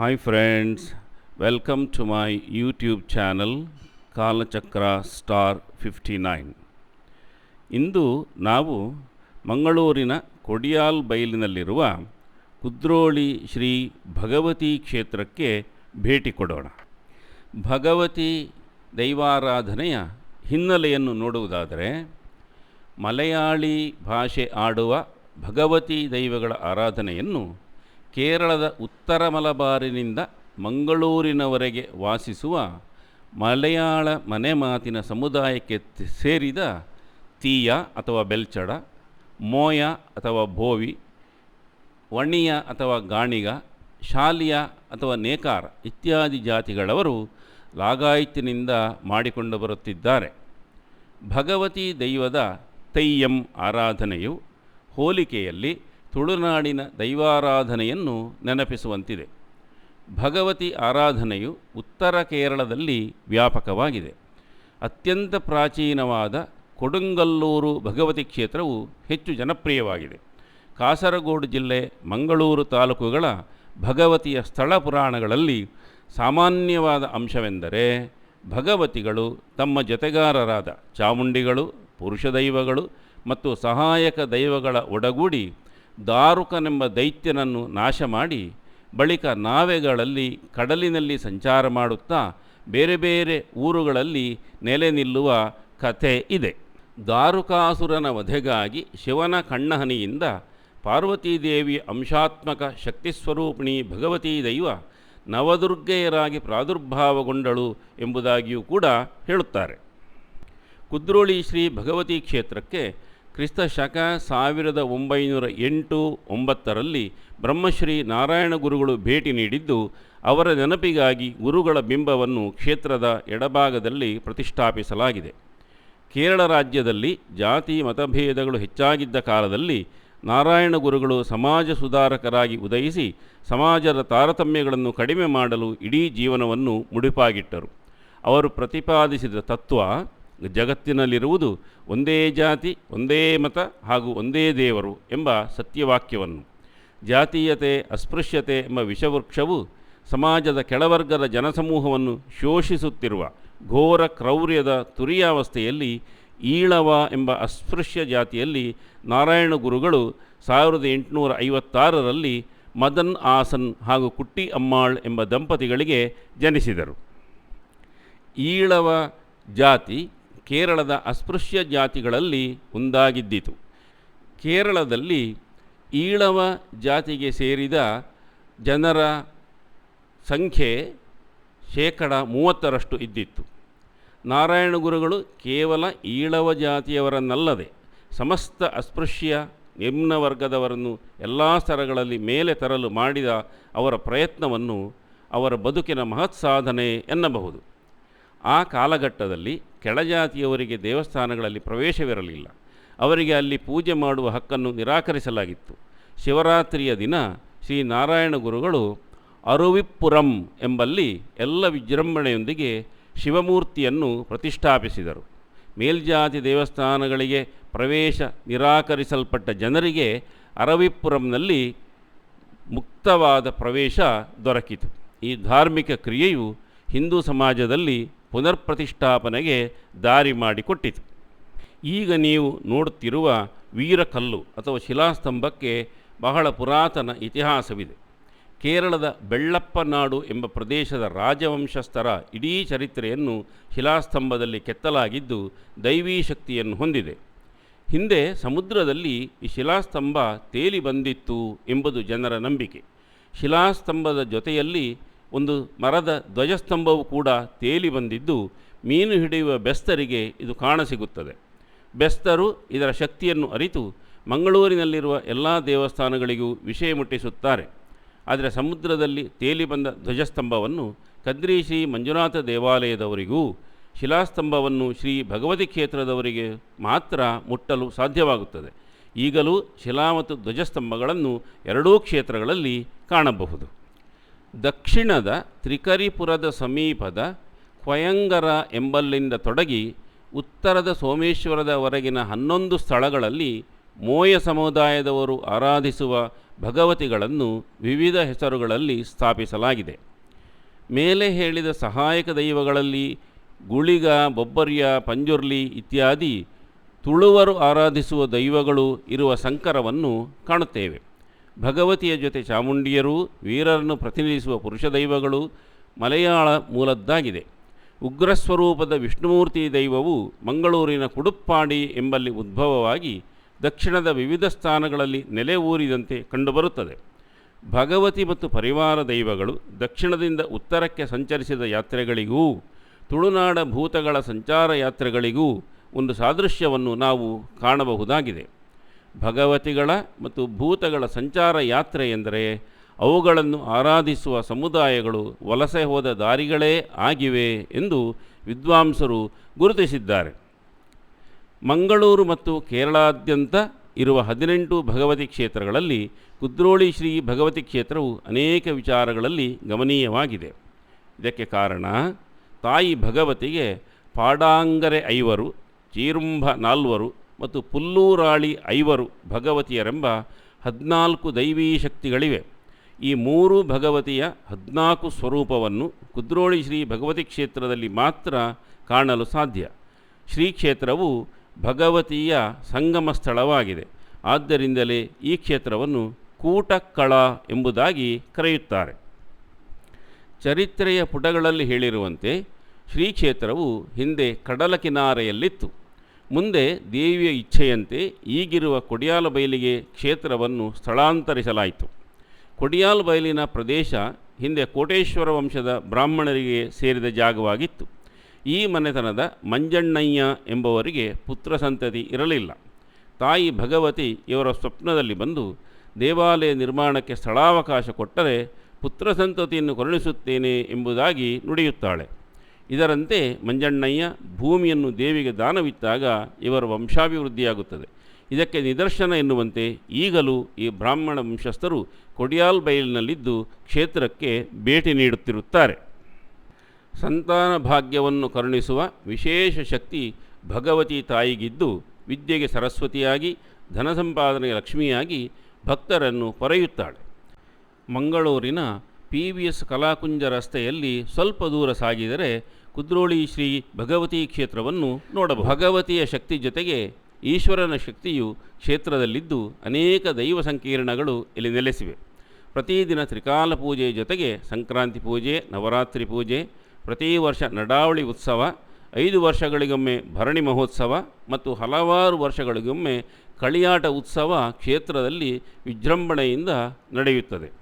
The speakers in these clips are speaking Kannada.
Hi friends welcome to my YouTube channel Kalachakra star fifty nine ಇಂದು ನಾವು ಮಂಗಳೂರಿನ ಕೊಡಿಯಾಲ್ ಬೈಲಿನಲ್ಲಿರುವ ಕುದ್ರೋಳಿ ಶ್ರೀ ಭಗವತಿ ಕ್ಷೇತ್ರಕ್ಕೆ ಭೇಟಿ ಕೊಡೋಣ. ಭಗವತಿ ದೈವಾರಾಧನೆಯ ಹಿನ್ನೆಲೆಯನ್ನು ನೋಡುವುದಾದರೆ, ಮಲಯಾಳಿ ಭಾಷೆ ಆಡುವ ಭಗವತಿ ದೈವಗಳ ಆರಾಧನೆಯನ್ನು ಕೇರಳದ ಉತ್ತರ ಮಲಬಾರಿನಿಂದ ಮಂಗಳೂರಿನವರೆಗೆ ವಾಸಿಸುವ ಮಲಯಾಳ ಮನೆ ಮಾತಿನ ಸಮುದಾಯಕ್ಕೆ ಸೇರಿದ ತೀಯ ಅಥವಾ ಬೆಲ್ಚಡ, ಮೋಯ ಅಥವಾ ಭೋವಿ ವಣಿಯ ಅಥವಾ ಗಾಣಿಗ, ಶಾಲಿಯ ಅಥವಾ ನೇಕಾರ ಇತ್ಯಾದಿ ಜಾತಿಗಳವರು ಲಾಗಾಯತಿನಿಂದ ಮಾಡಿಕೊಂಡು ಬರುತ್ತಿದ್ದಾರೆ. ಭಗವತಿ ದೈವದ ತೈಯಂ ಆರಾಧನೆಯು ಹೋಲಿಕೆಯಲ್ಲಿ ತುಳುನಾಡಿನ ದೈವಾರಾಧನೆಯನ್ನು ನೆನಪಿಸುವಂತಿದೆ. ಭಗವತಿ ಆರಾಧನೆಯು ಉತ್ತರ ಕೇರಳದಲ್ಲಿ ವ್ಯಾಪಕವಾಗಿದೆ. ಅತ್ಯಂತ ಪ್ರಾಚೀನವಾದ ಕೊಡುಂಗಲ್ಲೂರು ಭಗವತಿ ಕ್ಷೇತ್ರವು ಹೆಚ್ಚು ಜನಪ್ರಿಯವಾಗಿದೆ. ಕಾಸರಗೋಡು ಜಿಲ್ಲೆ, ಮಂಗಳೂರು ತಾಲೂಕುಗಳ ಭಗವತಿಯ ಸ್ಥಳ ಪುರಾಣಗಳಲ್ಲಿ ಸಾಮಾನ್ಯವಾದ ಅಂಶವೆಂದರೆ ಭಗವತಿಗಳು ತಮ್ಮ ಜೊತೆಗಾರರಾದ ಚಾಮುಂಡಿಗಳು, ಪುರುಷ ದೈವಗಳು ಮತ್ತು ಸಹಾಯಕ ದೈವಗಳ ಒಡಗೂಡಿ ದಾರುಕನೆಂಬ ದೈತ್ಯನನ್ನು ನಾಶ ಮಾಡಿ ಬಳಿಕ ನಾವೆಗಳಲ್ಲಿ ಕಡಲಿನಲ್ಲಿ ಸಂಚಾರ ಮಾಡುತ್ತಾ ಬೇರೆ ಬೇರೆ ಊರುಗಳಲ್ಲಿ ನೆಲೆ ನಿಲ್ಲುವ ಕಥೆ ಇದೆ. ದಾರುಕಾಸುರನ ವಧೆಗಾಗಿ ಶಿವನ ಕಣ್ಣಹನಿಯಿಂದ ಪಾರ್ವತೀದೇವಿ ಅಂಶಾತ್ಮಕ ಶಕ್ತಿಸ್ವರೂಪಿಣಿ ಭಗವತೀ ದೈವ ನವದುರ್ಗೆಯರಾಗಿ ಪ್ರಾದುರ್ಭಾವಗೊಂಡಳು ಎಂಬುದಾಗಿಯೂ ಕೂಡ ಹೇಳುತ್ತಾರೆ. ಕುದ್ರೋಳಿ ಶ್ರೀ ಭಗವತಿ ಕ್ಷೇತ್ರಕ್ಕೆ ಕ್ರಿಸ್ತ ಶಕ ಸಾವಿರದ ಒಂಬೈನೂರ ಎಂಟು ಒಂಬತ್ತರಲ್ಲಿ ಬ್ರಹ್ಮಶ್ರೀ ನಾರಾಯಣ ಗುರುಗಳು ಭೇಟಿ ನೀಡಿದ್ದು, ಅವರ ನೆನಪಿಗಾಗಿ ಗುರುಗಳ ಬಿಂಬವನ್ನು ಕ್ಷೇತ್ರದ ಎಡಭಾಗದಲ್ಲಿ ಪ್ರತಿಷ್ಠಾಪಿಸಲಾಗಿದೆ. ಕೇರಳ ರಾಜ್ಯದಲ್ಲಿ ಜಾತಿ ಮತಭೇದಗಳು ಹೆಚ್ಚಾಗಿದ್ದ ಕಾಲದಲ್ಲಿ ನಾರಾಯಣ ಗುರುಗಳು ಸಮಾಜ ಸುಧಾರಕರಾಗಿ ಉದಯಿಸಿ ಸಮಾಜದ ತಾರತಮ್ಯಗಳನ್ನು ಕಡಿಮೆ ಮಾಡಲು ಇಡೀ ಜೀವನವನ್ನು ಮುಡಿಪಾಗಿಟ್ಟರು. ಅವರು ಪ್ರತಿಪಾದಿಸಿದ ತತ್ವ ಜಗತ್ತಿನಲ್ಲಿರುವುದು ಒಂದೇ ಜಾತಿ, ಒಂದೇ ಮತ ಹಾಗೂ ಒಂದೇ ದೇವರು ಎಂಬ ಸತ್ಯವಾಕ್ಯವನ್ನು. ಜಾತೀಯತೆ, ಅಸ್ಪೃಶ್ಯತೆ ಎಂಬ ವಿಷವೃಕ್ಷವು ಸಮಾಜದ ಕೆಳವರ್ಗದ ಜನಸಮೂಹವನ್ನು ಶೋಷಿಸುತ್ತಿರುವ ಘೋರ ಕ್ರೌರ್ಯದ ತುರಿಯಾವಸ್ಥೆಯಲ್ಲಿ ಈಳವ ಎಂಬ ಅಸ್ಪೃಶ್ಯ ಜಾತಿಯಲ್ಲಿ ನಾರಾಯಣ ಗುರುಗಳು ಸಾವಿರದ ಎಂಟುನೂರ ಐವತ್ತಾರರಲ್ಲಿ ಮದನ್ ಆಸನ್ ಹಾಗೂ ಕುಟ್ಟಿ ಅಮ್ಮಾಳ್ ಎಂಬ ದಂಪತಿಗಳಿಗೆ ಜನಿಸಿದರು. ಈಳವ ಜಾತಿ ಕೇರಳದ ಅಸ್ಪೃಶ್ಯ ಜಾತಿಗಳಲ್ಲಿ ಒಂದಾಗಿದ್ದಿತು. ಕೇರಳದಲ್ಲಿ ಈಳವ ಜಾತಿಗೆ ಸೇರಿದ ಜನರ ಸಂಖ್ಯೆ ಶೇಕಡ ಮೂವತ್ತರಷ್ಟು ಇದ್ದಿತ್ತು. ನಾರಾಯಣ ಗುರುಗಳು ಕೇವಲ ಈಳವ ಜಾತಿಯವರನ್ನಲ್ಲದೆ ಸಮಸ್ತ ಅಸ್ಪೃಶ್ಯ ನಿಮ್ನ ವರ್ಗದವರನ್ನು ಎಲ್ಲ ಸ್ತರಗಳಲ್ಲಿ ಮೇಲೆ ತರಲು ಮಾಡಿದ ಅವರ ಪ್ರಯತ್ನವನ್ನು ಅವರ ಬದುಕಿನ ಮಹತ್ ಸಾಧನೆ ಎನ್ನಬಹುದು. ಆ ಕಾಲಘಟ್ಟದಲ್ಲಿ ಕೆಳಜಾತಿಯವರಿಗೆ ದೇವಸ್ಥಾನಗಳಲ್ಲಿ ಪ್ರವೇಶವಿರಲಿಲ್ಲ. ಅವರಿಗೆ ಅಲ್ಲಿ ಪೂಜೆ ಮಾಡುವ ಹಕ್ಕನ್ನು ನಿರಾಕರಿಸಲಾಗಿತ್ತು. ಶಿವರಾತ್ರಿಯ ದಿನ ಶ್ರೀ ನಾರಾಯಣ ಗುರುಗಳು ಅರುವಿಪುರಂ ಎಂಬಲ್ಲಿ ಎಲ್ಲ ವಿಜೃಂಭಣೆಯೊಂದಿಗೆ ಶಿವಮೂರ್ತಿಯನ್ನು ಪ್ರತಿಷ್ಠಾಪಿಸಿದರು. ಮೇಲ್ಜಾತಿ ದೇವಸ್ಥಾನಗಳಿಗೆ ಪ್ರವೇಶ ನಿರಾಕರಿಸಲ್ಪಟ್ಟ ಜನರಿಗೆ ಅರವಿಪ್ಪುರಂನಲ್ಲಿ ಮುಕ್ತವಾದ ಪ್ರವೇಶ ದೊರಕಿತು. ಈ ಧಾರ್ಮಿಕ ಕ್ರಿಯೆಯು ಹಿಂದೂ ಸಮಾಜದಲ್ಲಿ ಪುನರ್ಪ್ರತಿಷ್ಠಾಪನೆಗೆ ದಾರಿ ಮಾಡಿಕೊಟ್ಟಿತು. ಈಗ ನೀವು ನೋಡುತ್ತಿರುವ ವೀರಕಲ್ಲು ಅಥವಾ ಶಿಲಾಸ್ತಂಭಕ್ಕೆ ಬಹಳ ಪುರಾತನ ಇತಿಹಾಸವಿದೆ. ಕೇರಳದ ಬೆಳ್ಳಪ್ಪನಾಡು ಎಂಬ ಪ್ರದೇಶದ ರಾಜವಂಶಸ್ಥರ ಇಡೀ ಚರಿತ್ರೆಯನ್ನು ಶಿಲಾಸ್ತಂಭದಲ್ಲಿ ಕೆತ್ತಲಾಗಿದ್ದು ದೈವೀ ಶಕ್ತಿಯನ್ನು ಹೊಂದಿದೆ. ಹಿಂದೆ ಸಮುದ್ರದಲ್ಲಿ ಈ ಶಿಲಾಸ್ತಂಭ ತೇಲಿ ಬಂದಿತ್ತು ಎಂಬುದು ಜನರ ನಂಬಿಕೆ. ಶಿಲಾಸ್ತಂಭದ ಜೊತೆಯಲ್ಲಿ ಒಂದು ಮರದ ಧ್ವಜಸ್ತಂಭವು ಕೂಡ ತೇಲಿ ಬಂದಿದ್ದು ಮೀನು ಹಿಡಿಯುವ ಬೆಸ್ತರಿಗೆ ಇದು ಕಾಣಸಿಗುತ್ತದೆ ಬೆಸ್ತರು ಇದರ ಶಕ್ತಿಯನ್ನು ಅರಿತು ಮಂಗಳೂರಿನಲ್ಲಿರುವ ಎಲ್ಲ ದೇವಸ್ಥಾನಗಳಿಗೂ ವಿಷಯ ಮುಟ್ಟಿಸುತ್ತಾರೆ. ಆದರೆ ಸಮುದ್ರದಲ್ಲಿ ತೇಲಿ ಬಂದ ಧ್ವಜಸ್ತಂಭವನ್ನು ಕದ್ರಿ ಶ್ರೀ ಮಂಜುನಾಥ ದೇವಾಲಯದವರಿಗೂ, ಶಿಲಾಸ್ತಂಭವನ್ನು ಶ್ರೀ ಭಗವತಿ ಕ್ಷೇತ್ರದವರಿಗೆ ಮಾತ್ರ ಮುಟ್ಟಲು ಸಾಧ್ಯವಾಗುತ್ತದೆ. ಈಗಲೂ ಶಿಲಾ ಮತ್ತು ಧ್ವಜಸ್ತಂಭಗಳನ್ನು ಎರಡೂ ಕ್ಷೇತ್ರಗಳಲ್ಲಿ ಕಾಣಬಹುದು. ದಕ್ಷಿಣದ ತ್ರಿಕರಿಪುರದ ಸಮೀಪದ ಕ್ವಯಂಗರ ಎಂಬಲ್ಲಿಂದ ತೊಡಗಿ ಉತ್ತರದ ಸೋಮೇಶ್ವರದವರೆಗಿನ ಹನ್ನೊಂದು ಸ್ಥಳಗಳಲ್ಲಿ ಮೋಯ ಸಮುದಾಯದವರು ಆರಾಧಿಸುವ ಭಗವತಿಗಳನ್ನು ವಿವಿಧ ಹೆಸರುಗಳಲ್ಲಿ ಸ್ಥಾಪಿಸಲಾಗಿದೆ. ಮೇಲೆ ಹೇಳಿದ ಸಹಾಯಕ ದೈವಗಳಲ್ಲಿ ಗುಳಿಗ, ಬೊಬ್ಬರ್ಯ, ಪಂಜುರ್ಲಿ ಇತ್ಯಾದಿ ತುಳುವರು ಆರಾಧಿಸುವ ದೈವಗಳು ಇರುವ ಸಂಕರವನ್ನು ಕಾಣುತ್ತೇವೆ. ಭಗವತಿಯ ಜೊತೆ ಚಾಮುಂಡಿಯರು, ವೀರರನ್ನು ಪ್ರತಿನಿಧಿಸುವ ಪುರುಷ ದೈವಗಳು ಮಲಯಾಳ ಮೂಲದ್ದಾಗಿದೆ. ಉಗ್ರಸ್ವರೂಪದ ವಿಷ್ಣುಮೂರ್ತಿ ದೈವವು ಮಂಗಳೂರಿನ ಕುಡುಪ್ಪಾಡಿ ಎಂಬಲ್ಲಿ ಉದ್ಭವವಾಗಿ ದಕ್ಷಿಣದ ವಿವಿಧ ಸ್ಥಾನಗಳಲ್ಲಿ ನೆಲೆ ಊರಿದಂತೆ ಕಂಡುಬರುತ್ತದೆ. ಭಗವತಿ ಮತ್ತು ಪರಿವಾರ ದೈವಗಳು ದಕ್ಷಿಣದಿಂದ ಉತ್ತರಕ್ಕೆ ಸಂಚರಿಸಿದ ಯಾತ್ರೆಗಳಿಗೂ, ತುಳುನಾಡ ಭೂತಗಳ ಸಂಚಾರ ಯಾತ್ರೆಗಳಿಗೂ ಒಂದು ಸಾದೃಶ್ಯವನ್ನು ನಾವು ಕಾಣಬಹುದಾಗಿದೆ. ಭಗವತಿಗಳ ಮತ್ತು ಭೂತಗಳ ಸಂಚಾರ ಯಾತ್ರೆ ಎಂದರೆ ಅವುಗಳನ್ನು ಆರಾಧಿಸುವ ಸಮುದಾಯಗಳು ವಲಸೆ ಹೋದ ದಾರಿಗಳೇ ಆಗಿವೆ ಎಂದು ವಿದ್ವಾಂಸರು ಗುರುತಿಸಿದ್ದಾರೆ. ಮಂಗಳೂರು ಮತ್ತು ಕೇರಳಾದ್ಯಂತ ಇರುವ ಹದಿನೆಂಟು ಭಗವತಿ ಕ್ಷೇತ್ರಗಳಲ್ಲಿ ಕುದ್ರೋಳಿ ಶ್ರೀ ಭಗವತಿ ಕ್ಷೇತ್ರವು ಅನೇಕ ವಿಚಾರಗಳಲ್ಲಿ ಗಮನೀಯವಾಗಿದೆ. ಇದಕ್ಕೆ ಕಾರಣ ತಾಯಿ ಭಗವತಿಗೆ ಪಾಡಾಂಗರೆ ಐವರು, ಚೀರುಂಭ ನಾಲ್ವರು ಮತ್ತು ಪುಲ್ಲೂರಾಳಿ ಐವರು ಭಗವತಿಯರೆಂಬ ಹದಿನಾಲ್ಕು ದೈವೀ ಶಕ್ತಿಗಳಿವೆ. ಈ ಮೂರು ಭಗವತಿಯ ಹದಿನಾಲ್ಕು ಸ್ವರೂಪವನ್ನು ಕುದ್ರೋಳಿ ಶ್ರೀ ಭಗವತಿ ಕ್ಷೇತ್ರದಲ್ಲಿ ಮಾತ್ರ ಕಾಣಲು ಸಾಧ್ಯ. ಶ್ರೀ ಕ್ಷೇತ್ರವು ಭಗವತಿಯ ಸಂಗಮ ಸ್ಥಳವಾಗಿದೆ. ಆದ್ದರಿಂದಲೇ ಈ ಕ್ಷೇತ್ರವನ್ನು ಕೂಟಕ್ಕಳ ಎಂಬುದಾಗಿ ಕರೆಯುತ್ತಾರೆ. ಚರಿತ್ರೆಯ ಪುಟಗಳಲ್ಲಿ ಹೇಳಿರುವಂತೆ ಶ್ರೀ ಕ್ಷೇತ್ರವು ಹಿಂದೆ ಕಡಲ ಕಿನಾರೆಯಲ್ಲಿತ್ತು. ಮುಂದೆ ದೇವಿಯ ಇಚ್ಛೆಯಂತೆ ಈಗಿರುವ ಕೊಡಿಯಾಲ ಬಯಲಿಗೆ ಕ್ಷೇತ್ರವನ್ನು ಸ್ಥಳಾಂತರಿಸಲಾಯಿತು. ಕೊಡಿಯಾಲ್ ಬಯಲಿನ ಪ್ರದೇಶ ಹಿಂದೆ ಕೋಟೇಶ್ವರ ವಂಶದ ಬ್ರಾಹ್ಮಣರಿಗೆ ಸೇರಿದ ಜಾಗವಾಗಿತ್ತು. ಈ ಮನೆತನದ ಮಂಜಣ್ಣಯ್ಯ ಎಂಬುವರಿಗೆ ಪುತ್ರ ಸಂತತಿ ಇರಲಿಲ್ಲ. ತಾಯಿ ಭಗವತಿ ಇವರ ಸ್ವಪ್ನದಲ್ಲಿ ಬಂದು ದೇವಾಲಯ ನಿರ್ಮಾಣಕ್ಕೆ ಸ್ಥಳಾವಕಾಶ ಕೊಟ್ಟರೆ ಪುತ್ರ ಸಂತತಿಯನ್ನು ಕರುಣಿಸುತ್ತೇನೆ ಎಂಬುದಾಗಿ ನುಡಿಯುತ್ತಾಳೆ. ಇದರಂತೆ ಮಂಜಣ್ಣಯ್ಯ ಭೂಮಿಯನ್ನು ದೇವಿಗೆ ದಾನವಿತ್ತಾಗ ಇವರ ವಂಶಾಭಿವೃದ್ಧಿಯಾಗುತ್ತದೆ. ಇದಕ್ಕೆ ನಿದರ್ಶನ ಎನ್ನುವಂತೆ ಈಗಲೂ ಈ ಬ್ರಾಹ್ಮಣ ವಂಶಸ್ಥರು ಕೊಡಿಯಾಲ್ ಬಯಲಿನಲ್ಲಿದ್ದು ಕ್ಷೇತ್ರಕ್ಕೆ ಭೇಟಿ ನೀಡುತ್ತಿರುತ್ತಾರೆ. ಸಂತಾನ ಭಾಗ್ಯವನ್ನು ಕರುಣಿಸುವ ವಿಶೇಷ ಶಕ್ತಿ ಭಗವತಿ ತಾಯಿಗಿದ್ದು ವಿದ್ಯೆಗೆ ಸರಸ್ವತಿಯಾಗಿ, ಧನ ಸಂಪಾದನೆಗೆ ಲಕ್ಷ್ಮಿಯಾಗಿ ಭಕ್ತರನ್ನು ಪೊರೆಯುತ್ತಾಳೆ ಮಂಗಳೂರಿನ ಪಿ ವಿ ಎಸ್ ಕಲಾಕುಂಜ ರಸ್ತೆಯಲ್ಲಿ ಸ್ವಲ್ಪ ದೂರ ಸಾಗಿದರೆ ಕುದ್ರೋಳಿ ಶ್ರೀ ಭಗವತಿ ಕ್ಷೇತ್ರವನ್ನು ನೋಡಬಹುದು. ಭಗವತಿಯ ಶಕ್ತಿ ಜೊತೆಗೆ ಈಶ್ವರನ ಶಕ್ತಿಯು ಕ್ಷೇತ್ರದಲ್ಲಿದ್ದು ಅನೇಕ ದೈವ ಸಂಕೀರ್ಣಗಳು ಇಲ್ಲಿ ನೆಲೆಸಿವೆ. ಪ್ರತಿದಿನ ತ್ರಿಕಾಲ ಪೂಜೆ ಜೊತೆಗೆ ಸಂಕ್ರಾಂತಿ ಪೂಜೆ, ನವರಾತ್ರಿ ಪೂಜೆ, ಪ್ರತಿ ವರ್ಷ ನಡಾವಳಿ ಉತ್ಸವ, ಐದು ವರ್ಷಗಳಿಗೊಮ್ಮೆ ಭರಣಿ ಮಹೋತ್ಸವ ಮತ್ತು ಹಲವಾರು ವರ್ಷಗಳಿಗೊಮ್ಮೆ ಕಳಿಯಾಟ ಉತ್ಸವ ಕ್ಷೇತ್ರದಲ್ಲಿ ವಿಜೃಂಭಣೆಯಿಂದ ನಡೆಯುತ್ತದೆ.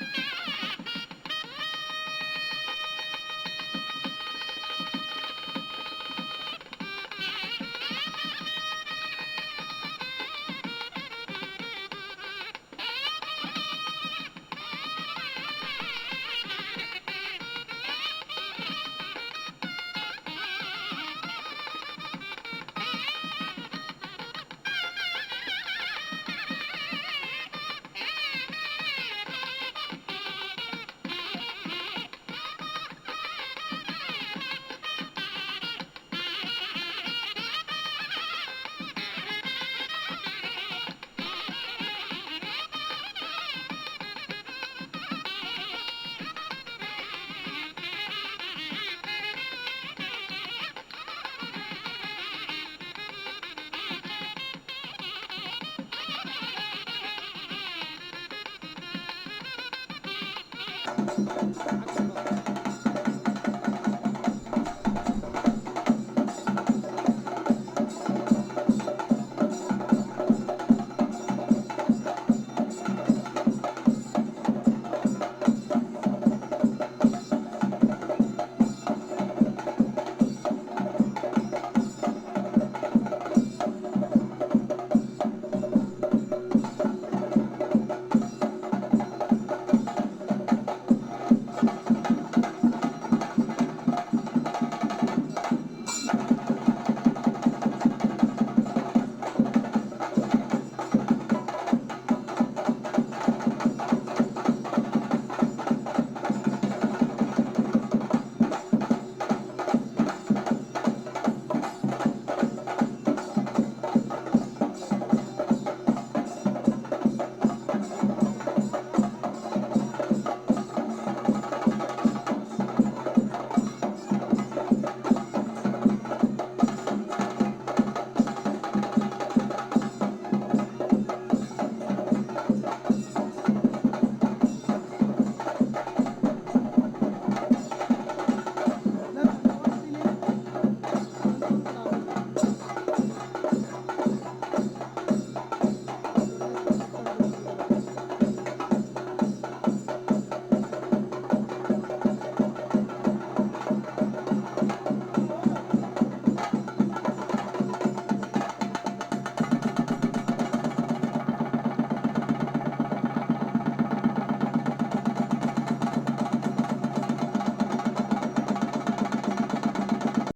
Yeah. すみません。